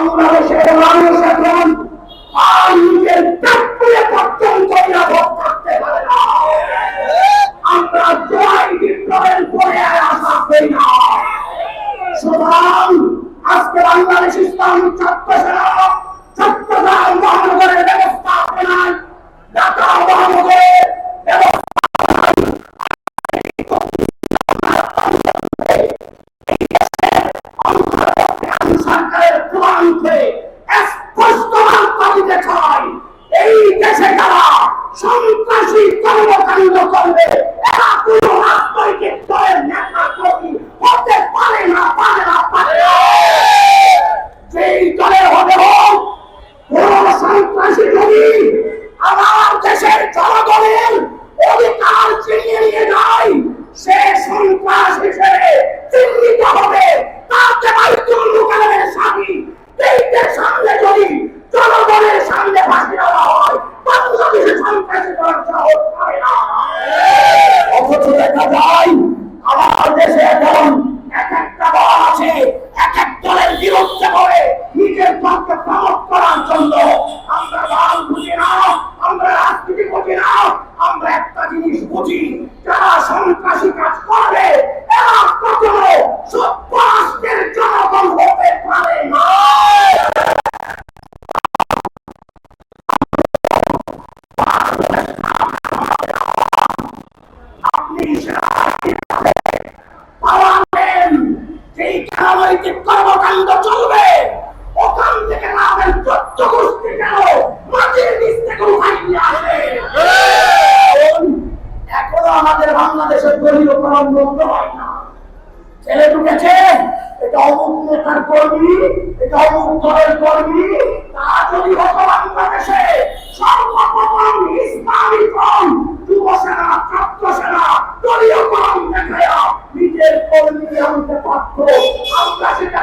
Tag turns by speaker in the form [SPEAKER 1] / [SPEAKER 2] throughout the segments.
[SPEAKER 1] বাংলাদেশের মানুষ এখন আর নিজের পেট পুড়ে পর্যন্ত নিরাপদ থাকতে পারে না। আমরা জয় বিপ্লবের পরে আশা করি না। সুতরাং আজকে বাংলাদেশ ইসলাম ছাত্র সেনা দেশে এখন এক একটা আছে, এক এক দলের বিরুদ্ধে করে নিজের দলকে প্রমোট করার জন্য। আমরা বুঝি না, আমরা রাজনীতি বুঝি না, আমরা একটা জিনিস বুঝি, যারা সন্ত্রাসী কাজ করবে এরা কখনো সভ্য রাষ্ট্রের জনগণ হতে পারে না। আপনি রাজনৈতিক কর্মকাণ্ড চলবে। ওখান থেকে রাবেন চোদ্দ গোষ্ঠী গেল মাটির নিচ থেকে উঠাই নিয়ে এখনও আমাদের বাংলাদেশের দলীয়করণ বন্ধ হয় না। ছেলে ঢুকেছে, এটা অমুক নেতার কর্মী, এটা অমুক দলের কর্মী, তা যদি হতো বাংলাদেশে, সর্বপ্রথম ইসলামী কম যুব সেনা ছাত্র সেনা দলীয় কম দেখায়া নিজের কর্মী আনতে পারত আমরা সেটা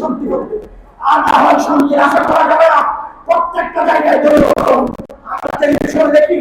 [SPEAKER 1] শান্তি করবে। আর না হয় শান্তির আশা করা যাবে না। প্রত্যেকটা জায়গায় দেখি